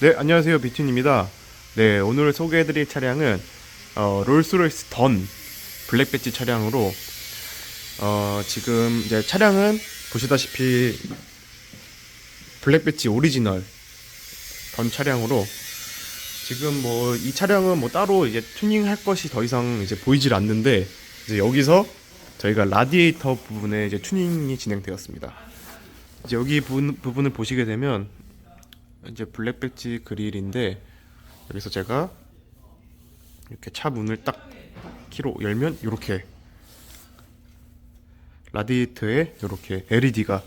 네, 안녕하세요. 비튠입니다. 네, 오늘 소개해드릴 차량은 어, 롤스로이스 던 블랙 배지 차량으로 어, 지금 이제 차량은 보시다시피 블랙 배지 오리지널 던 차량으로 지금 뭐 이 차량은 뭐 따로 이제 튜닝 할 것이 더 이상 이제 보이질 않는데 이제 여기서 저희가 라디에이터 부분에 이제 튜닝이 진행되었습니다. 이제 여기 부분, 부분을 보시게 되면 이제 블랙 배지 그릴인데 여기서 제가 이렇게 차 문을 딱 키로 열면 이렇게 라디에이터에 이렇게 LED가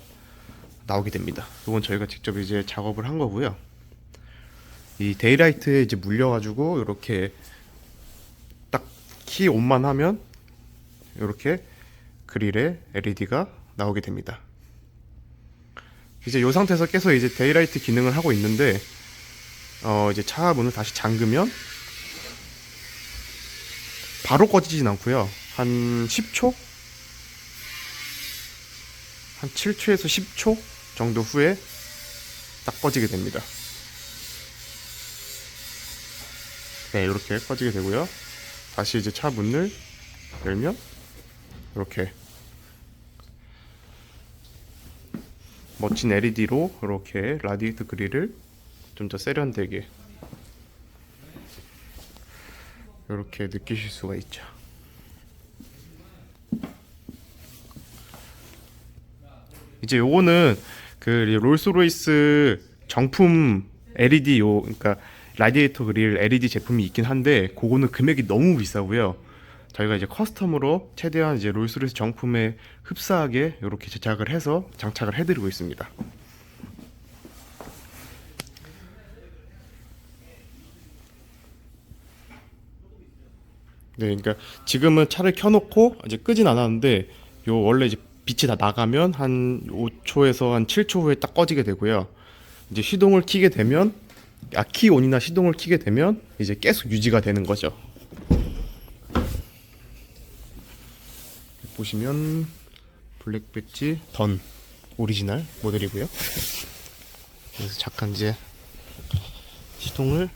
나오게 됩니다. 이건 저희가 직접 이제 작업을 한 거고요. 이 데이라이트에 이제 물려가지고 이렇게 딱 키 온만 하면 이렇게 그릴에 LED가 나오게 됩니다. 이제 이 상태에서 계속 이제 데이라이트 기능을 하고 있는데 어 이제 차 문을 다시 잠그면 바로 꺼지진 않고요. 한 10초? 한 7초에서 10초 정도 후에 딱 꺼지게 됩니다. 네, 이렇게 꺼지게 되고요. 다시 이제 차 문을 열면 이렇게 멋진 LED로 이렇게 라디에이터 그릴을 좀 더 세련되게 이렇게 느끼실 수가 있죠. 이제 요거는 그 롤스로이스 정품 LED 요 그러니까 라디에이터 그릴 LED 제품이 있긴 한데 그거는 금액이 너무 비싸고요. 저희가 이제 커스텀으로 최대한 이제 롤스로이스 정품에 흡사하게 이렇게 제작을 해서 장착을 해드리고 있습니다. 네, 그러니까 지금은 차를 켜놓고 이제 끄진 않았는데 요 원래 이제 빛이 다 나가면 한 5초에서 한 7초 후에 딱 꺼지게 되고요. 이제 시동을 켜게 되면 아, 키 온이나 시동을 켜게 되면 이제 계속 유지가 되는 거죠. 보시면 블랙 배지 던 오리지널 모델이고요. 그래서 잠깐 이제 시동을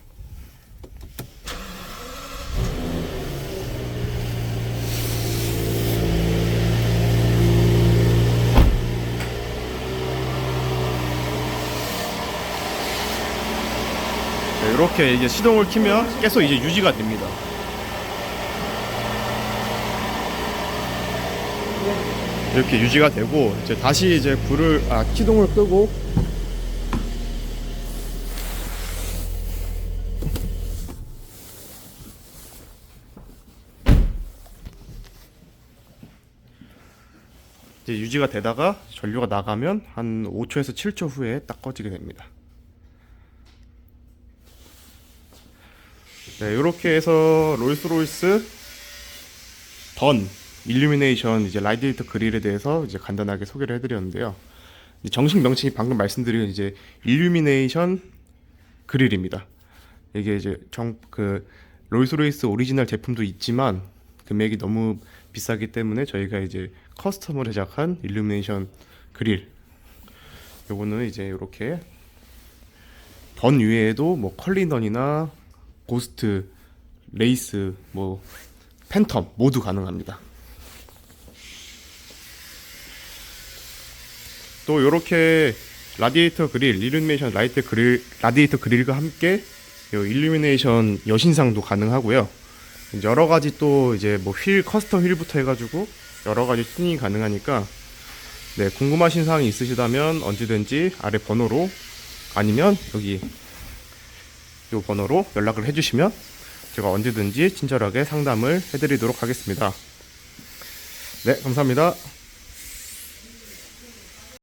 네, 이렇게 이제 시동을 키면 계속 이제 유지가 됩니다. 이렇게 유지가 되고 이제 다시 이제 불을 아 시동을 끄고 이제 유지가 되다가 전류가 나가면 한 5초에서 7초 후에 딱 꺼지게 됩니다. 네, 이렇게 해서 롤스로이스 던 일루미네이션 이제 라디에이터 그릴에 대해서 이제 간단하게 소개를 해드렸는데요. 정식 명칭이 방금 말씀드린 이제 일루미네이션 그릴입니다. 이게 이제 정 그 롤스로이스 오리지널 제품도 있지만 금액이 너무 비싸기 때문에 저희가 이제 커스텀을 제작한 일루미네이션 그릴. 요거는 이제 이렇게 던 위에도 뭐 컬리던이나 고스트, 레이스, 뭐 팬텀 모두 가능합니다. 또 이렇게 라디에이터 그릴, 일루미네이션 라이트 그릴, 라디에이터 그릴과 함께 요 일루미네이션 여신상도 가능하고요. 여러 가지 또 이제 뭐 휠 커스텀 휠부터 해가지고 여러 가지 튜닝이 가능하니까 네 궁금하신 사항이 있으시다면 언제든지 아래 번호로 아니면 여기 이 번호로 연락을 해주시면 제가 언제든지 친절하게 상담을 해드리도록 하겠습니다. 네, 감사합니다.